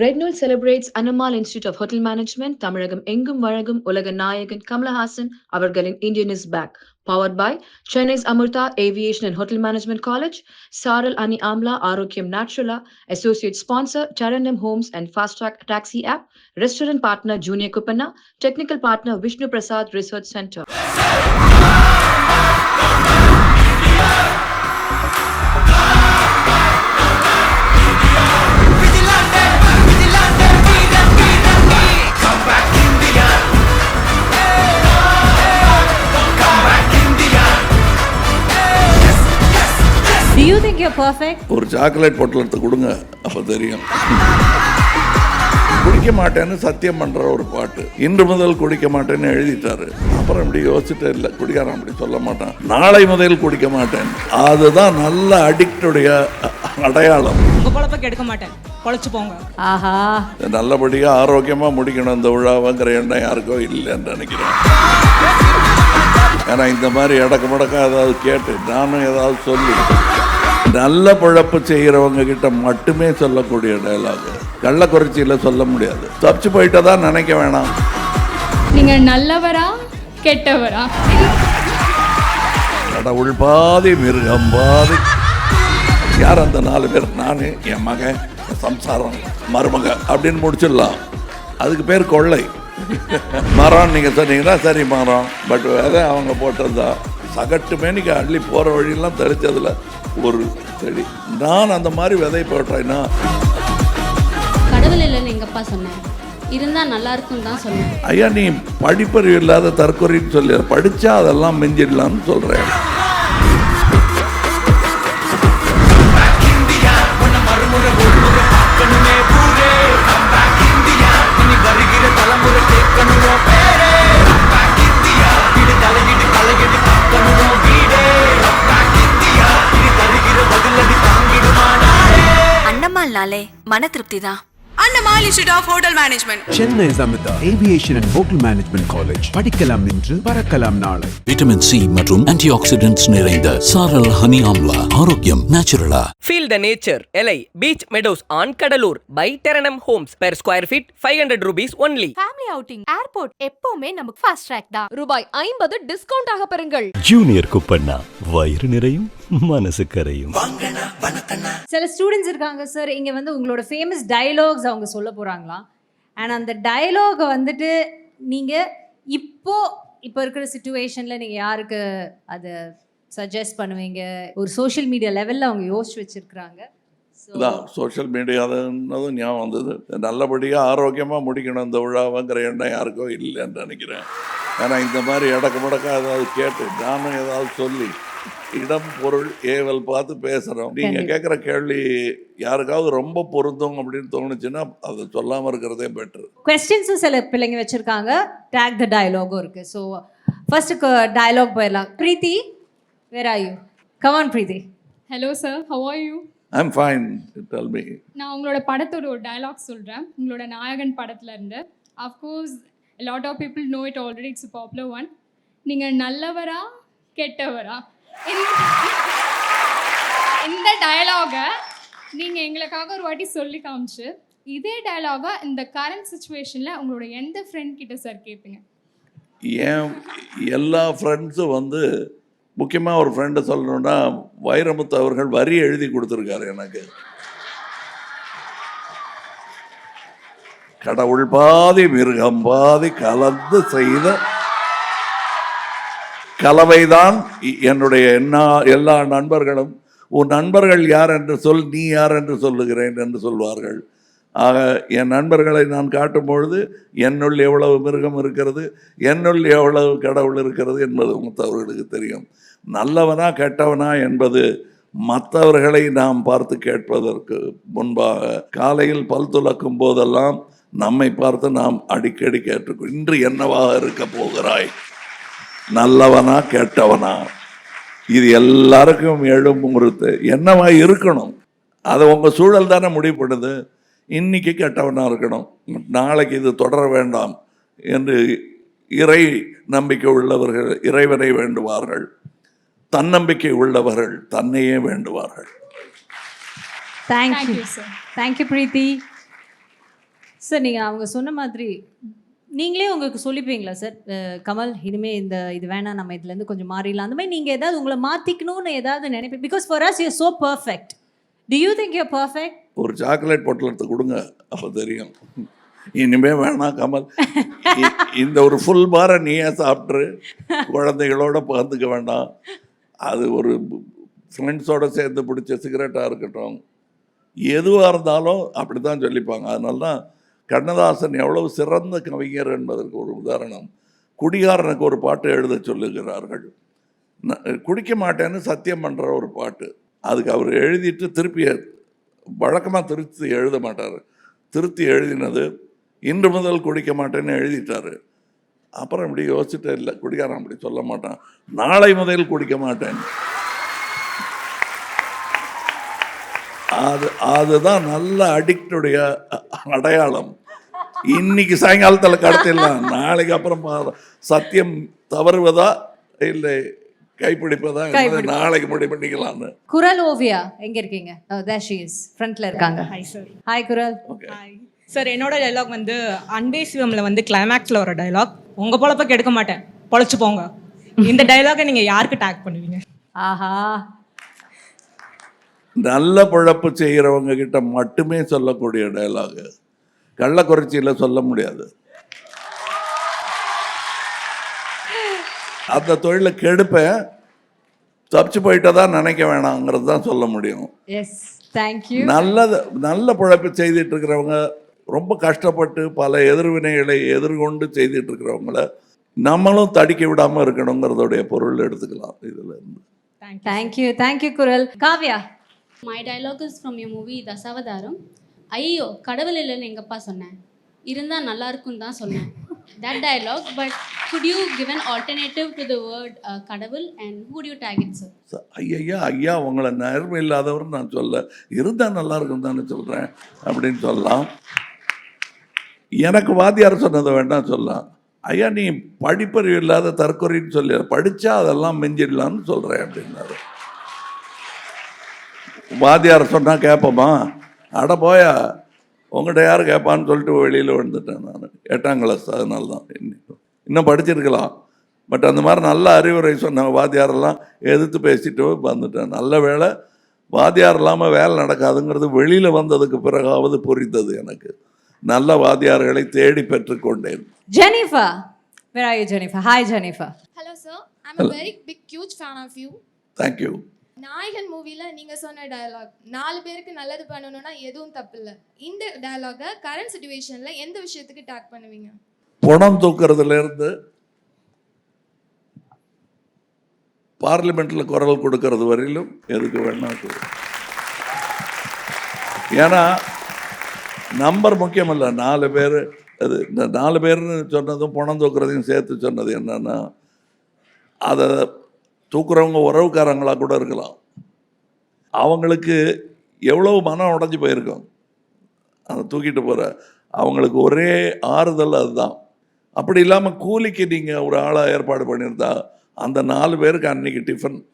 Red Note celebrates Annamal Institute of Hotel Management, தமிழகம் எங்கும் வழங்கும் உலக நாயகன் கமலஹாசன் அவர்களின் Indian is back. Powered by Chennai's Amurtha Aviation and Hotel Management College, Saral Ani Amla Arogyam Naturala, Associate Sponsor Charandam Homes and Fast Track Taxi App, Restaurant Partner Junior Kupanna, Technical Partner Vishnu Prasad Research perfect? ஒரு chocolate பொட்டலத்தை கொடுங்க அப்போ தெரியும். குடிக்க மாட்டேன்னு சத்தியம் பண்ற ஒரு பாட்டு. இன்று முதல் குடிக்க மாட்டேன்னு எழுதிட்டாரு. அப்புறம் இப்படி யோசிச்சுட்டு இல்லை குடிக்காரன் அப்படி சொல்ல மாட்டான். நாளை முதல் குடிக்க மாட்டேன். அதுதான் நல்ல அடிக்டுடைய அடையாளம். உங்க கெடுக்க மாட்டேன். பொழைச்சு போங்க. ஆஹா. நல்லபடியா ஆரோக்கியமா முடிக்கணும். இந்த விழாவுங்கிற எண்ணம் யாருக்கோ இல்லைன்னு நினைக்கிறேன். ஏன்னா இந்த மாதிரி இடக்கு முடக்கா ஏதாவது கேட்டு நானும் ஏதாவது சொல்லி நல்ல பிழப்பு செய்கிறவங்க கிட்ட மட்டுமே சொல்லக்கூடிய டயலாக் கள்ளக்குறிச்சியில் சொல்ல முடியாது. தப்பிச்சு போயிட்டா தான் நினைக்க வேணாம். நீங்க நல்லவரா கெட்டவரா? கடவுள் பாதி மிருகம் பாதி. யார் அந்த நாலு பேர்? நான் என் மகன் சம்சாரம் மருமக. அப்படின்னு முடிச்சிடலாம். அதுக்கு பேர் கொள்ளை. மரம் நீங்கள் சொன்னீங்கன்னா சரி மரம். பட் விதை அவங்க போட்டதா சகட்டு மேனிக்கு அள்ளி போகிற வழியெல்லாம் தெளிச்சதில் ஒரு செடி நான் அந்த மாதிரி விதை போட்டேன்னா? கடவுள் இல்லைன்னு எங்கள் அப்பா சொன்னேன். இருந்தால் நல்லா இருக்கும்னு தான் சொன்னேன். ஐயா நீ படிப்பறிவு இல்லாத தற்கொலைன்னு சொல்லி படித்தா அதெல்லாம் மிஞ்சிடலாம்னு சொல்கிறேன் அண்ணம்மாள்னாலே மன திருப்தி தான் Annamal institute of hotel management Chennai Amrita aviation and hotel management college படிக்கலாம் இன்று பறக்கலாம் நாளை. விட்டமின் சி மற்றும் ஆன்டி ஆக்சிடென்ட்ஸ் நிறைந்த சாரல் ஹனி ஆம்லா. ஆரோக்கியம் நேச்சுரலா Feel the nature. LA Beach Meadows on Kadalur by Terranum Homes. Per square feet 500 rupees only. Family outing airport எப்பவுமே நமக்கு ஃபாஸ்ட் ட்ராக் தான். ரூபாய் ஐம்பது டிஸ்கவுண்ட் ஆக பெறுங்கள். ஜூனியர் குப்பண்ணா வயிறு நிறையும் மனசு கரையும் சில ஸ்டூடெண்ட்ஸ் இருக்காங்க சார் இங்கே வந்து உங்களோட ஃபேமஸ் டயலாக்ஸ் அவங்க சொல்ல போகிறாங்களாம் அண்ட் அந்த டயலாகை வந்துட்டு நீங்கள் இப்போ இப்போ இருக்கிற சுச்சுவேஷனில் நீங்கள் யாருக்கு அதை சஜஸ்ட் பண்ணுவீங்க? ஒரு சோஷியல் மீடியா லெவலில் அவங்க யோசிச்சு வச்சுருக்குறாங்க. சோஷியல் மீடியாதுன்னதும் ஞாபகம் வந்தது. நல்லபடியாக ஆரோக்கியமாக முடிக்கணும் இந்த விழாவுங்கிற எண்ணம் யாருக்கோ இல்லைன்னு நினைக்கிறேன். ஏன்னா இந்த மாதிரி இடக்கு முடக்கா ஏதாவது கேட்டு நானும் ஏதாவது சொல்லி இடம் பொருள் ஏவல் பார்த்து பேசுகிறோம் நீங்கள். கேட்குற கேள்வி யாருக்காவது ரொம்ப பொருந்தும் அப்படின்னு தோணுச்சுன்னா அதை சொல்லாமல் இருக்கிறதே பெட்ரு கொஸ்டின்ஸும் சில பிள்ளைங்க வச்சுருக்காங்க. டேக் த டயலாகும் இருக்குது ஸோ ஃபர்ஸ்ட்டுக்கு டயலாக் போயிடலாம். Preethi where are you come on Preethi hello sir how are you I'm fine tell me நான் உங்களோட படத்தோட ஒரு டயலாக் சொல்கிறேன் உங்களோட நாயகன் படத்துல இருந்து. Of course lot of people know it already it's popular one நீங்கள் நல்லவரா கெட்டவரா? இந்த- இந்த டயலாகை நீங்கள் எங்களுக்காக ஒரு வாட்டி சொல்லி காமிச்சு இதே டயலாகை இந்த கரண்ட் சுச்சுவேஷனில் உங்களோட எந்த ஃப்ரெண்ட் கிட்ட சார் கேட்பீங்க ஏன் எல்லா ஃப்ரெண்ட்ஸும் வந்து முக்கியமாக ஒரு ஃப்ரெண்டை சொல்லணும்னா வைரமுத்து அவர்கள் வரி எழுதி கொடுத்துருக்காரு எனக்கு. கடவுள் பாதி மிருகம் பாதி கலந்து செய்த கலவைதான் இ- என்னுடைய என்ன எல்லா நண்பர்களும் உன் நண்பர்கள் யார் என்று சொல் நீ யார் என்று சொல்லுகிறேன் என்று சொல்வார்கள். ஆக என் நண்பர்களை நான் காட்டும் பொழுது என்னுள் எவ்வளவு மிருகம் இருக்கிறது என்னுள் எவ்வளவு கடவுள் இருக்கிறது என்பது மற்றவர்களுக்கு தெரியும். நல்லவனா கெட்டவனா என்பது மற்றவர்களை நாம் பார்த்து கேட்பதற்கு முன்பாக காலையில் பல் துலக்கும் போதெல்லாம் நம்மை பார்த்து நாம் அடிக்கடி கேட்டுக்கொள் இன்று என்னவாக இருக்க போகிறாய்? நல்லவனா கெட்டவனா? இது எல்லாருக்கும் எழும் முறுத்து என்னவா இருக்கணும்? அதை உங்கள் சூழல் தானே முடிவு பண்ணுது இன்னைக்கு கெட்டவனா இருக்கணும். நாளைக்கு இது தொடர வேண்டாம் என்று இறை நம்பிக்கை உள்ளவர்கள் இறைவனை வேண்டுவார்கள். தன்னம்பிக்கை உள்ளவர்கள் தன்னையே வேண்டுவார்கள். Thank Thank you you, sir. Thank you Preethi sir நீங்கள் அவங்க சொன்ன மாதிரி நீங்களே உங்களுக்கு சொல்லிப்பீங்களா சார்? கமல் இனிமே இந்த இது வேணாம் நம்ம இதுலேருந்து கொஞ்சம் மாறிடலாம். அந்த மாதிரி நீங்கள் ஏதாவது உங்களை மாற்றிக்கணும்னு ஏதாவது நினைப்பேன் because for us you so perfect do you think you perfect ஒரு சாக்லேட் பொட்டலத்தை கொடுங்க அப்போ தெரியும். இனிமே வேணாம் கமல். இந்த ஒரு ஃபுல் பாரை நீயே சாப்பிட்ரு குழந்தைகளோட பகிர்ந்துக்க வேண்டாம். அது ஒரு ஃப்ரெண்ட்ஸோடு சேர்ந்து பிடிச்ச சிகரெட்டாக இருக்கட்டும். எதுவாக இருந்தாலும் அப்படி தான் சொல்லிப்பாங்க. அதனால தான் கண்ணதாசன் எவ்வளவு சிறந்த கவிஞர் என்பதற்கு ஒரு உதாரணம். குடிகாரனுக்கு ஒரு பாட்டு எழுத சொல்லுகிறார்கள். குடிக்க மாட்டேன்னு சத்தியம் பண்ணுற ஒரு பாட்டு. அதுக்கு அவர் எழுதிட்டு திருப்பி வழக்கமாக திருத்தி எழுத மாட்டார். திருத்தி எழுதினது இன்று முதல் குடிக்க மாட்டேன்னு எழுதிட்டாரு. அப்புறம் இப்படி யோசிச்சுட்டே இல்லை குடிக்காரன் அப்படி சொல்ல மாட்டான். நாளை முதல் குடிக்க மாட்டேன். அது அதுதான் நல்ல அடிக்டுடைய அடையாளம். இன்னைக்கு சாயங்காலத்தில் கடத்திடலாம். நாளைக்கு அப்புறம் சத்தியம் தவறுவதா இல்லை கைப்பிடிப்பதா நாளைக்கு முடிவு பண்ணிக்கலாம்னு. குரல் ஓவியா எங்கே இருக்கீங்க? இஸ் ஃப்ரண்ட்டில் இருக்காங்க. Hi sir hi Kural. Okay hi sir என்னோட டைலாக் வந்து அன்பே சிவம்ல வந்து கிளைமேக்ஸில் வர டைலாக் உங்கள் பொழப்ப கெடுக்க மாட்டேன். பொழைச்சு போங்க. இந்த டைலாகை நீங்கள் யாருக்கு டேக் பண்ணுவீங்க? ஆஹா. நல்ல பொழப்பு செய்கிறவங்க கிட்ட மட்டுமே சொல்லக்கூடிய டயலாகு கள்ளக்குறிச்சியில் சொல்ல முடியாது. அந்த தொழிலை கெடுப்பேன். தப்பிச்சு போயிட்டா தான் நினைக்க வேணாங்கிறது தான் சொல்ல முடியும். எஸ் தேங்க்யூ நல்லது நல்ல பொழப்பு செய்துட்டு இருக்கிறவங்க ரொம்ப கஷ்டப்பட்டு பல எதிர்வினைகளை எதிர்கொண்டு செய்துட்டு இருக்கிறவங்கள நம்மளும் தடிக்க விடாமல் இருக்கணுங்கிறதுடைய பொருள் எடுத்துக்கலாம் இதில் இருந்து. Thank you thank you Kural Kavya my dialogue is from you movie Dasavatharam ஐயோ கடவுள் இல்லைன்னு எங்கப்பா சொன்னேன்? இருந்தால் நல்லா இருக்கும்னு தான் சொன்னேன். That dialogue but good you give an alternative to the word கடவுள்? And how'd you take it sir ஐயா ஐயா உங்களை நேர்மை இல்லாதவர் நான் சொல்ல இருந்தால் நல்லா இருக்கும் தானே சொல்கிறேன் அப்படின்னு சொல்லலாம். எனக்கு வாத்தியார் சொன்னதை வேண்டாம் சொல்லலாம். ஐயா நீ படிப்பறிவு இல்லாத தற்கொலைன்னு சொல்லி படித்தா அதெல்லாம் மிஞ்சிடலாம்னு சொல்கிறேன் அப்படின்னாரு. வாத்தியார் சொன்னால் கேட்போமா அட போயா உங்கள்கிட்ட யார் கேட்பான்னு சொல்லிட்டு வெளியில் வந்துட்டேன் நான். எட்டாம் கிளாஸ் அதனால தான் இன்னும் இன்னும் படிச்சிருக்கலாம். பட் அந்த மாதிரி நல்ல அறிவுரை சொன்ன வாத்தியாரெல்லாம் எதிர்த்து பேசிட்டு வந்துட்டேன். நல்ல வேளை வாத்தியார் இல்லாமல் வேலை நடக்காதுங்கிறது வெளியில் வந்ததுக்கு பிறகாவது புரிந்தது எனக்கு. நல்ல வாத்தியார்களை தேடி பெற்றுக்கொண்டேன் Jennifer where are you Jennifer hi Jennifer hello sir I'm a very big huge fan of you thank you Nayakan மூவில நீங்க சொன்ன டயலாக் நாலு பேருக்கு நல்லது பண்ணணும்னா எதுவும் தப்பு இல்லை இந்த டயலாக கரண்ட் சுச்சுவேஷன்ல எந்த விஷயத்துக்கு டேக் பண்ணுவீங்க? பணம் தூக்குறதுலேருந்து பார்லிமெண்ட்டில் குரல் கொடுக்கறது வரையிலும் எதுக்கு வேணா ஏன்னா நம்பர் முக்கியமல்ல நாலு பேர் அது இந்த நாலு பேர்னு சொன்னதும் பணம் தூக்குறதையும் சேர்த்து சொன்னது என்னன்னா அதை தூக்குறவங்க உறவுக்காரங்களாக கூட இருக்கலாம். அவங்களுக்கு எவ்வளவு மனம் உடைஞ்சு போயிருக்கும். அதை தூக்கிட்டு போகிற அவங்களுக்கு ஒரே ஆறுதல் அதுதான். அப்படி இல்லாமல் கூலிக்கு நீங்கள் ஒரு ஆளாக ஏற்பாடு பண்ணியிருந்தா அந்த நாலு பேருக்கு அன்னைக்கு டிஃபன்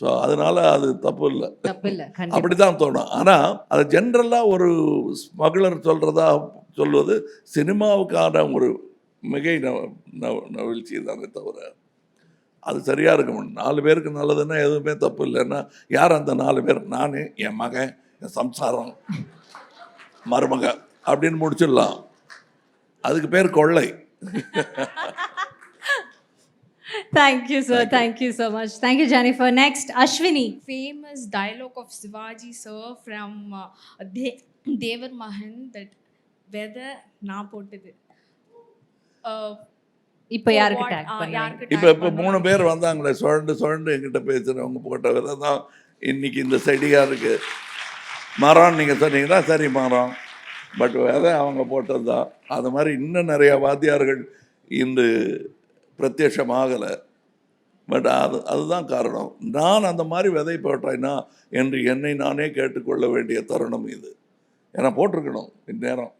ஸோ அதனால அது தப்பு இல்லை. அப்படி தான் தோணும். ஆனால் அது ஜென்ரலாக ஒரு ஸ்மக்லர் சொல்கிறதா சொல்வது சினிமாவுக்கான ஒரு மிகை நவ நவ- நவிழ்ச்சி தானே தவிர. அது சரியாக இருக்கும். நாலு பேருக்கு நல்லதுன்னா எதுவுமே தப்பு இல்லைன்னா யார் அந்த நாலு பேர்? நான் என் மகன் என் சம்சாரம் மருமக அப்படின்னு முடிச்சிடலாம். அதுக்கு பேர் கொள்ளை. Thank you sir thank you so much thank you Jennifer next Ashwini famous dialogue of Shivaji sir from uh, De- Devar Mahan that whether நான் போட்டது. Uh, இப்போ யாருக்கு இப்போ இப்போ மூணு? பேர் வந்தாங்களே சுழண்டு சுழண்டு என்கிட்ட பேசுகிறவங்க போட்ட விதை தான் இன்னைக்கு இந்த செடியாக இருக்குது மரம் நீங்கள் சொன்னீங்கன்னா சரி மரம். பட் விதை அவங்க போட்டது தான். அது மாதிரி இன்னும் நிறையா வாத்தியார்கள் இன்று பிரத்யட்சமாகலை பட் அது அதுதான் காரணம். நான் அந்த மாதிரி விதை போட்டேன்னா என்று என்னை நானே கேட்டுக்கொள்ள வேண்டிய தருணம் இது. ஏன்னா போட்டிருக்கணும் இந்நேரம்.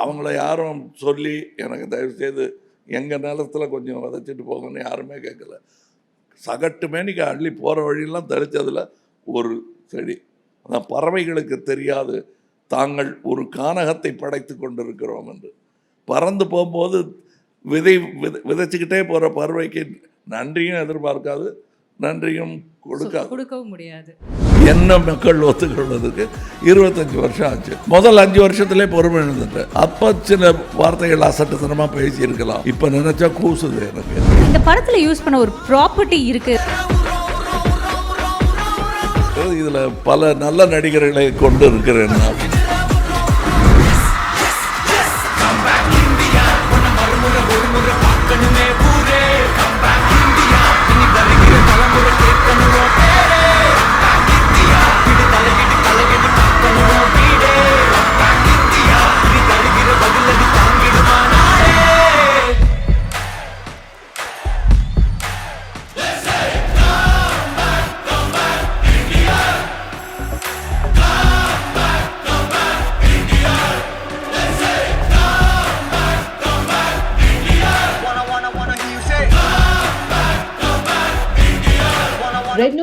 அவங்கள யாரும் சொல்லி எனக்கு தயவு செய்து எங்கள் நிலத்தில் கொஞ்சம் விதைச்சிட்டு போங்கன்னு யாருமே கேட்கல சகட்டு மேனிக்கு அள்ளி போகிற வழியெல்லாம் தெளிச்சதில் ஒரு செடி. அதான் பறவைகளுக்கு தெரியாது. தாங்கள் ஒரு கானகத்தை படைத்து கொண்டிருக்கிறோம் என்று. பறந்து போகும்போது விதை வித விதைச்சிக்கிட்டே போகிற பறவைக்கு நன்றியும் எதிர்பார்க்காது. நன்றியும் கொடுக்காது கொடுக்கவும் முடியாது. என்ன மக்கள் ஒத்துக்கொள்வதற்கு இருபத்தஞ்சு வருஷம் ஆச்சு முதல் அஞ்சு வருஷத்திலே பொறுமை இருந்துட்டேன் அப்போ சில வார்த்தைகள் அசட்டுத்தனமாக பேசியிருக்கலாம் இப்போ நினைச்சா கூசுது எனக்கு இந்த படத்துல யூஸ் பண்ண ஒரு ப்ராப்பர்ட்டி இருக்கு. இதில் பல நல்ல நடிகர்களை கொண்டு இருக்கிறேன் நான்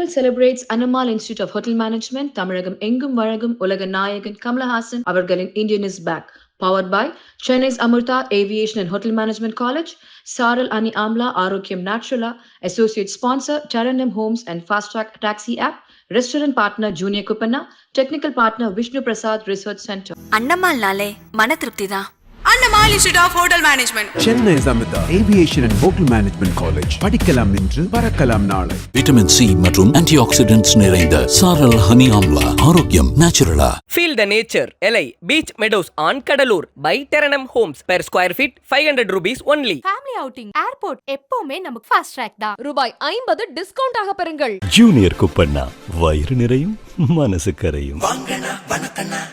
Red celebrates Annamal Institute of Hotel Management, தமிழகம் எங்கும் வழங்கும் உலக நாயகன் கமலஹாசன் அவர்களின் Indian is back. Powered by Chennai's Amurtha Aviation and Hotel Management College, Saral Ani Amla Arokyam Naturala, Associate Sponsor Tarannum Homes and Fast Track Taxi App, Restaurant Partner Junior Kupanna, Technical Partner Vishnu Prasad Research Center. அண்ணம்மாள்னாலே மன திருப்தி தான் Annamal institute of hotel management Chennai Amrita aviation and hotel management college படிக்கலாம் இன்று பறக்கலாம் நாளை. Vitamin C மற்றும் antioxidants நிறைந்த Saral honey amla ஆரோக்கியம் நேச்சுரலா Feel the nature. LA Beach Meadows on Cuddalore by டெரனம் homes per square feet 500 rupees only. Family outing airport எப்பவுமே நமக்கு ஃபாஸ்ட் ட்ராக் தான். ரூபாய் ஐம்பது டிஸ்கவுண்ட் ஆக பெறுங்கள். ஜூனியர் குப்பண்ணா வயிறு நிறையும் மனசு கரையும்.